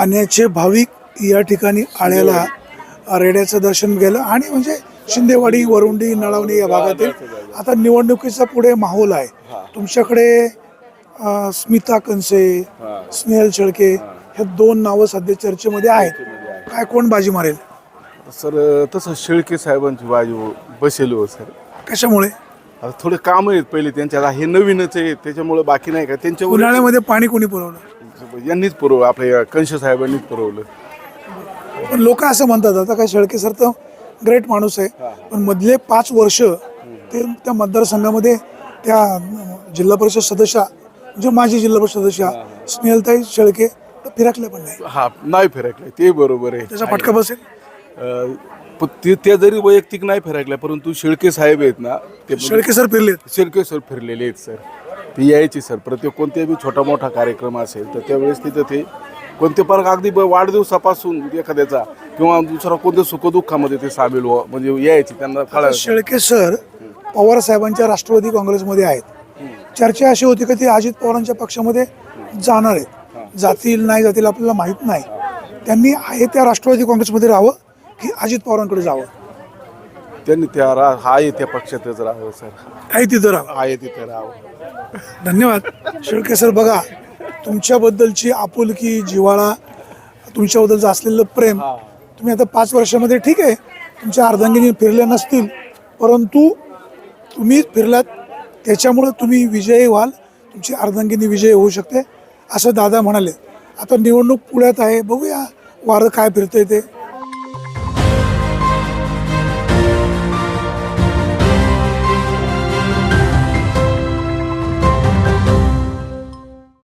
आण्याचे भाविक या ठिकाणी आळ्याला रेड्याचं दर्शन गेलं. आणि म्हणजे शिंदेवाडी वरुंडी नळवणी या भागातील आता निवडणुकीचा पुढे माहोल आहे. तुमच्याकडे स्मिता कंसे स्नेहल शेळके हे. दोन नावं सध्या चर्चेमध्ये आहेत. काय कोण बाजी मारेल? सर तसं शेळके साहेबांची बाजू बसेल हो सर. कशामुळे? थोडे काम आहेत पहिले त्यांच्या हे नवीनच आहे त्याच्यामुळे बाकी नाही का? त्यांच्या उन्हाळ्यामध्ये पाणी कोणी पुरवलं यांनीच पुरवलं आपल्या कंश साहेबांनीच पुरवलं. पण लोक असं म्हणतात आता काय शेळके सर तर ग्रेट माणूस आहे पण मधले पाच वर्ष ते त्या मतदारसंघामध्ये त्या जिल्हा परिषद सदस्या म्हणजे माझी जिल्हा परिषद सदस्या स्नेहलताई शेळके तर फिरकल्या पण नाही. हा नाही फिरकले ते बरोबर आहे. त्याचा फटका बसेल? ते त्या जरी वैयक्तिक नाही फिरकल्या परंतु शेळके साहेब आहेत ना ते शेळके सर फिरलेत. शेळके सर फिरलेले आहेत सर. ते यायचे सर. प्रत्येक कोणत्याही छोटा मोठा कार्यक्रम असेल तर त्यावेळेस तिथं ते कोणते पार्क अगदी ब- वाढदिवसापासून एखाद्याचा किंवा दुसरा कोणत्या सुखदुःखामध्ये ते सामील व्हा म्हणजे यायचे त्यांना कळायचं शेळके सर पवार साहेबांच्या राष्ट्रवादी काँग्रेसमध्ये आहेत. चर्चा अशी होती की ते अजित पवारांच्या पक्षामध्ये जाणार आहेत. जातील नाही जातील आपल्याला माहीत नाही. त्यांनी आहे त्या राष्ट्रवादी काँग्रेसमध्ये राहावं की अजित पवारांकडे जावं? त्यांनी त्या रा आहे त्या पक्षातच राहावं सर. आहे तिथं राहावं. आहे तिथे राहावं. धन्यवाद. शेळके सर बघा तुमच्याबद्दलची आपुलकी जिव्हाळा तुमच्याबद्दलचं असलेलं प्रेम तुम्ही आता पाच वर्षामध्ये ठीक आहे तुमच्या अर्धांगिनी फिरल्या नसतील परंतु तुम्ही फिरलात त्याच्यामुळं तुम्ही विजयी व्हाल तुमची अर्धांगिनी विजयी होऊ शकते असं दादा म्हणाले. आता निवडणूक पुण्यात आहे बघूया वारं काय फिरतंय ते.